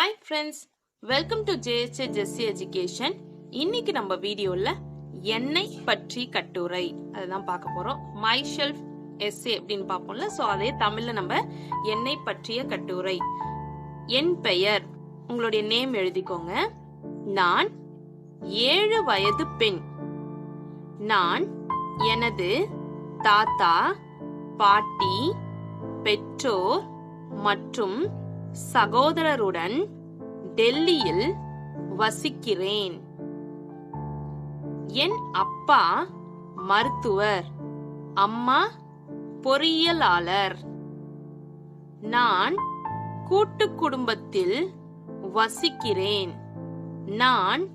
Hi friends welcome to JSA Jessy education இன்னைக்கு நம்ம வீடியோல எண்ணெய் பற்றி கட்டுரை. அதுதான் பார்க்க போறோம். மை ஷெல்ஃப் எஸ்ஏ அப்படின்னு பார்ப்போம்ல. ஸோ அதே தமிழ்ல நம்ம எண்ணெய் பற்றிய கட்டுரை. என் பெயர். உங்களுடைய நேம் எழுதிக்கோங்க. நான் ஏழு வயது பெண். நான் எனது தாத்தா பாட்டி பெற்றோர் மற்றும் சகோதரருடன் டெல்லியில் வசிக்கிறேன். என் அப்பா மருத்துவர் அம்மா பொறியியலாளர். நான் கூட்டு குடும்பத்தில் வசிக்கிறேன். நான்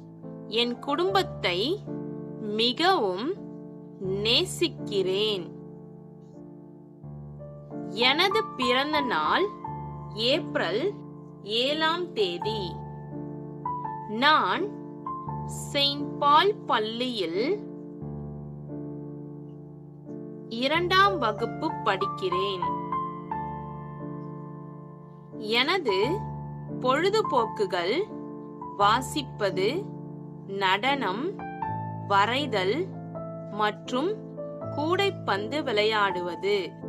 என் குடும்பத்தை மிகவும் நேசிக்கிறேன். எனது பிறந்த நாள் ஏப்ரல் ஏழாம் தேதி. நான் செயின்ட் பால் பள்ளியில் இரண்டாம் வகுப்பு படிக்கிறேன். எனது பொழுதுபோக்குகள் வாசிப்பது நடனம் வரைதல் மற்றும் கூடைப்பந்து விளையாடுவது.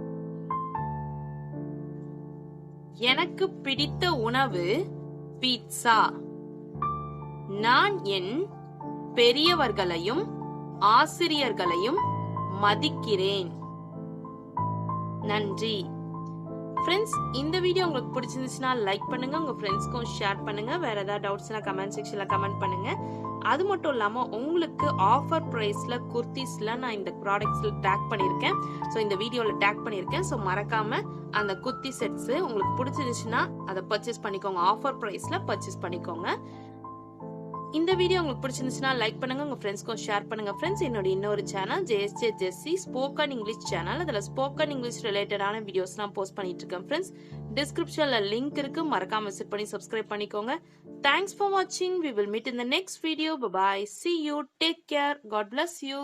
எனக்கு பிடித்த உணவு பீட்சா நான் என் பெரியவர்களையும் ஆசிரியர்களையும் மதிக்கிறேன். நன்றி. ஃப்ரெண்ட்ஸ் இந்த வீடியோ உங்களுக்கு பிடிச்சிருந்துச்சுன்னா லைக் பண்ணுங்க உங்க ஃப்ரெண்ட்ஸ்க்கும் ஷேர் பண்ணுங்க. வேற ஏதாவது டவுட்ஸ்னா கமெண்ட் செக்ஷன்ல கமெண்ட் பண்ணுங்க. அது மட்டும் இல்லாம உங்களுக்கு ஆஃபர் ப்ரைஸில் குர்த்திஸ்ல நான் இந்த ப்ராடக்ட்ஸ்ல டேக் பண்ணியிருக்கேன். ஸோ இந்த வீடியோல டேக் பண்ணியிருக்கேன். ஸோ மறக்காம அந்த குர்த்தி செட்ஸ் உங்களுக்கு பிடிச்சிருந்துச்சுன்னா அதை பர்ச்சேஸ் பண்ணிக்கோங்க. ஆஃபர் ப்ரைஸில் பர்ச்சேஸ் பண்ணிக்கோங்க. இந்த வீடியோ உங்களுக்கு பிடிச்சிருந்துச்சுன்னா லைக் பண்ணுங்க உங்க ஃப்ரெண்ட்ஸ்க்கும் ஷேர் பண்ணுங்க. ஃப்ரெண்ட்ஸ் என்னோட இன்னொரு channel JSJ Jessie spoken English channel அதில் ஸ்போக்கன் இங்கிலீஷ் ரிலேட்டடான வீடியோஸ் நான் போஸ்ட் பண்ணிட்டு இருக்கேன் ஃப்ரெண்ட்ஸ் டிஸ்கிரிப்ஷன்ல லிங்க் இருக்கு மறக்காம விசிட் பண்ணி சப்ஸ்கிரைப் பண்ணிக்கோங்க. தேங்க்ஸ் ஃபார் வாட்சிங் we will meet in the next video bye see you take care God bless you